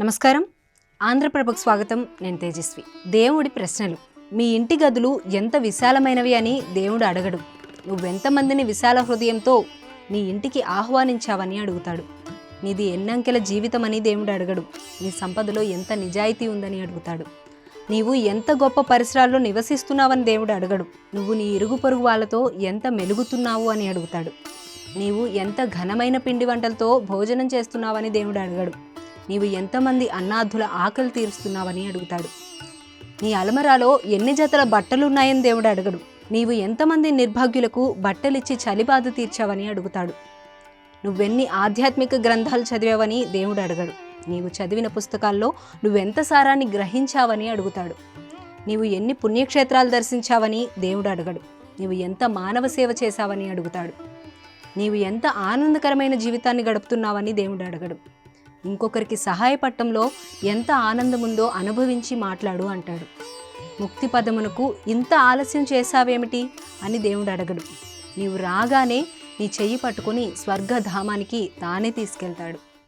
నమస్కారం. ఆంధ్రప్రభకు స్వాగతం. నేను తేజస్వి. దేవుడి ప్రశ్నలు. మీ ఇంటి గదులు ఎంత విశాలమైనవి అని దేవుడు అడగడు. నువ్వెంతమందిని విశాల హృదయంతో నీ ఇంటికి ఆహ్వానించావని అడుగుతాడు. నీది ఎన్నంకెల జీవితమని దేవుడు అడగడు. నీ సంపదలో ఎంత నిజాయితీ ఉందని అడుగుతాడు. నీవు ఎంత గొప్ప పరిసరాల్లో నివసిస్తున్నావని దేవుడు అడగడు. నువ్వు నీ ఇరుగు పొరుగు వాళ్ళతో ఎంత మెలుగుతున్నావు అని అడుగుతాడు. నీవు ఎంత ఘనమైన పిండి వంటలతో భోజనం చేస్తున్నావని దేవుడు అడగడు. నీవు ఎంతమంది అన్నార్థుల ఆకలి తీరుస్తున్నావని అడుగుతాడు. నీ అలమరాలో ఎన్ని జతల బట్టలు ఉన్నాయని దేవుడు అడగడు. నీవు ఎంతమంది నిర్భాగ్యులకు బట్టలిచ్చి చలిబాధ తీర్చావని అడుగుతాడు. నువ్వెన్ని ఆధ్యాత్మిక గ్రంథాలు చదివావని దేవుడు అడగడు. నీవు చదివిన పుస్తకాల్లో నువ్వెంత సారాన్ని గ్రహించావని అడుగుతాడు. నీవు ఎన్ని పుణ్యక్షేత్రాలు దర్శించావని దేవుడు అడగడు. నీవు ఎంత మానవ సేవ చేశావని అడుగుతాడు. నీవు ఎంత ఆనందకరమైన జీవితాన్ని గడుపుతున్నావని దేవుడు అడగడు. ఇంకొకరికి సహాయపడటంలో ఎంత ఆనందముందో అనుభవించి మాట్లాడు అంటాడు. ముక్తి పదమునకు ఇంత ఆలస్యం చేశావేమిటి? అని దేవుడు అడగడు. నీవు రాగానే నీ చెయ్యి పట్టుకొని స్వర్గధామానికి తానే తీసుకెళ్తాడు.